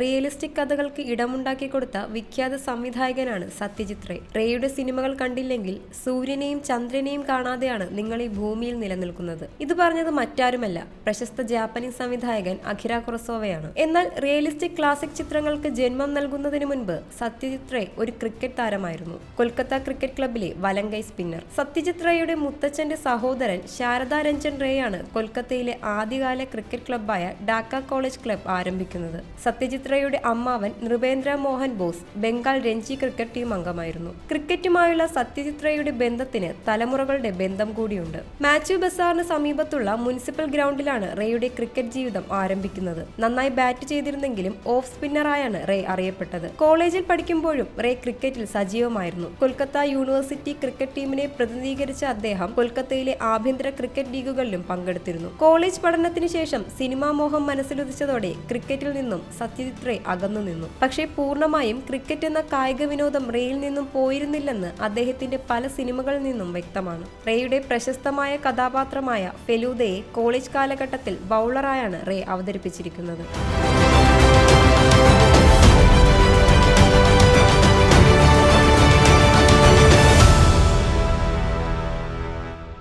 Realistic കഥകൾക്ക് ഇടമുണ്ടാക്കി കൊടുത്ത വിഖ്യാത സംവിധായകനാണ് സത്യജിത് റേ. റേയുടെ സിനിമകൾ കണ്ടില്ലെങ്കിൽ സൂര്യനെയും ചന്ദ്രനെയും കാണാതെയാണ് നിങ്ങൾ ഈ ഭൂമിയിൽ നിലനിൽക്കുന്നത്. ഇത് പറഞ്ഞത് മറ്റാരുമല്ല പ്രശസ്ത ജാപ്പനീസ് സംവിധായകൻ അഖിര കുറസോവയാണ്. എന്നാൽ റിയലിസ്റ്റിക് ക്ലാസിക് ചിത്രങ്ങൾക്ക് ജന്മം നൽകുന്നതിന് മുൻപ് സത്യജിത് റേ ഒരു ക്രിക്കറ്റ് താരമായിരുന്നു. കൊൽക്കത്ത ക്രിക്കറ്റ് ക്ലബിലെ വലങ്കൈ സ്പിന്നർ. സത്യജിത് റേയുടെ മുത്തച്ഛന്റെ സഹോദരൻ ശാരദാ രഞ്ജൻ റേയാണ് കൊൽക്കത്തയിലെ ആദ്യകാല ക്രിക്കറ്റ് ക്ലബ്ബായ ഡാക്ക കോളേജ് ക്ലബ് ആരംഭിക്കുന്നത്. സത്യജിത് റേയുടെ അമ്മാവൻ നൃപേന്ദ്ര മോഹൻ ബോസ് ബംഗാൾ രഞ്ജി ക്രിക്കറ്റ് ടീം അംഗമായിരുന്നു. ക്രിക്കറ്റുമായുള്ള സത്യചിത്രയുടെ ബന്ധത്തിന് തലമുറകളുടെ ബന്ധം കൂടിയുണ്ട്. മാത്യു ബസാറിന് സമീപത്തുള്ള മുനിസിപ്പൽ ഗ്രൗണ്ടിലാണ് റേയുടെ ക്രിക്കറ്റ് ജീവിതം ആരംഭിക്കുന്നത്. നന്നായി ബാറ്റ് ചെയ്തിരുന്നെങ്കിലും ഓഫ് സ്പിന്നറായാണ് റേ അറിയപ്പെട്ടത്. കോളേജിൽ പഠിക്കുമ്പോഴും റേ ക്രിക്കറ്റിൽ സജീവമായിരുന്നു. കൊൽക്കത്ത യൂണിവേഴ്സിറ്റി ക്രിക്കറ്റ് ടീമിനെ പ്രതിനിധീകരിച്ച അദ്ദേഹം കൊൽക്കത്തയിലെ ആഭ്യന്തര ക്രിക്കറ്റ് ലീഗുകളിലും പങ്കെടുത്തിരുന്നു. കോളേജ് പഠനത്തിന് ശേഷം സിനിമാ മോഹം മനസ്സിലുദിച്ചതോടെ ക്രിക്കറ്റിൽ നിന്നും സത്യജിത് റേ അകന്നു നിന്നു. പക്ഷേ പൂർണമായും ക്രിക്കറ്റ് എന്ന കായിക വിനോദം റേയിൽ നിന്നും പോയിരുന്നില്ലെന്ന് അദ്ദേഹത്തിന്റെ പല സിനിമകളിൽ നിന്നും വ്യക്തമാണ്. റേയുടെ പ്രശസ്തമായ കഥാപാത്രമായ ഫെലൂദയെ കോളേജ് കാലഘട്ടത്തിൽ ബൗളറായാണ് റേ അവതരിപ്പിച്ചിരിക്കുന്നത്.